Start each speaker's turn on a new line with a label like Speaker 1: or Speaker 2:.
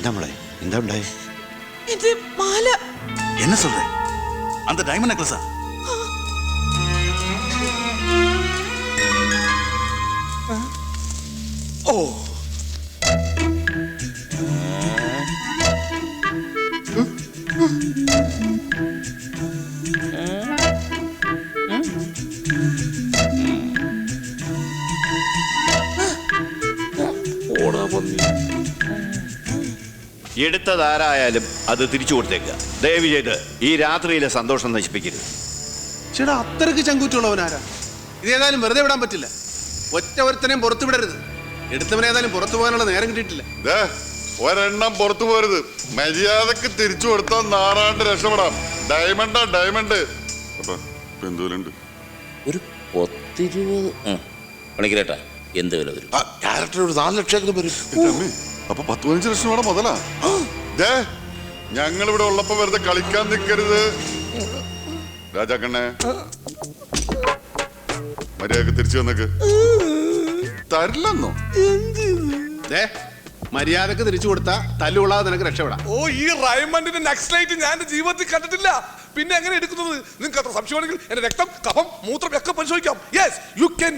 Speaker 1: എന്താ മോളെ എന്താ ഉണ്ടായി
Speaker 2: ഇത് മാല
Speaker 3: என்ன சொல்ற அந்த டைமண்ட் நெக்லஸா ஓ
Speaker 1: എടുത്തതാരായാലും അത് തിരിച്ചു കൊടുത്തേക്കുക. ദയവ് ചെയ്ത് ഈ രാത്രിയിലെ സന്തോഷം നശിപ്പിക്കരുത്.
Speaker 4: ചേട്ടാ അത്രയ്ക്ക് ചങ്കൂറ്റുള്ളവനാരാ? ഇത് ഏതായാലും വെറുതെ വിടാൻ പറ്റില്ല. ഒറ്റ ഒരുത്തനെയും പുറത്തു വിടരുത്. എടുത്തവനേതായാലും പുറത്തു പോകാനുള്ള നേരം കിട്ടിയിട്ടില്ല.
Speaker 5: ദേ, ഒരെണ്ണം പുറത്തു പോരുത്. മര്യാദയ്ക്ക് തിരിച്ചു കൊടുത്താൽ നാറാണ്ട് രക്ഷപ്പെടാം. ഡയമണ്ടാ ഡയമണ്ട്. അപ്പൊ എന്തോലുണ്ട്
Speaker 6: ഒരു പത്തിരുപത് ആ പണിക്കരേട്ടാ എന്ത് വില വരും?
Speaker 7: ക്യാരക്ടർ ഒരു നാല് ലക്ഷം വരും.
Speaker 5: അപ്പൊ പത്ത് പതിനഞ്ച് ലക്ഷം വേണം മുതലാ? ദേ ഞങ്ങൾ ഇവിടെ ഉള്ളപ്പോ വെറുതെ കളിക്കാൻ നിൽക്കരുത് രാജാക്കണ്ണേ മര്യാദയ്ക്ക് തിരിച്ചു വന്നേക്ക്. തരില്ലെന്നോ?
Speaker 4: ദേ മര്യാദയ്ക്ക് തിരിച്ചു കൊടുത്താ തല്ലുകൊള്ളാതെ നിനക്ക് രക്ഷപ്പെടാം.
Speaker 8: ഓ ഈ റൈമണ്ടിന്റെ നെക്സ്റ്റ് ലൈറ്റ് ഞാൻ എന്റെ ജീവിതത്തിൽ കണ്ടിട്ടില്ല. പിന്നെ എങ്ങനെ എടുക്കുന്നത്? നിങ്ങൾക്ക് അത്ര സംശയമാണെങ്കിൽ എന്റെ രക്തം കഫം മൂത്രം ഒക്കെ പരിശോധിക്കാം. Yes you can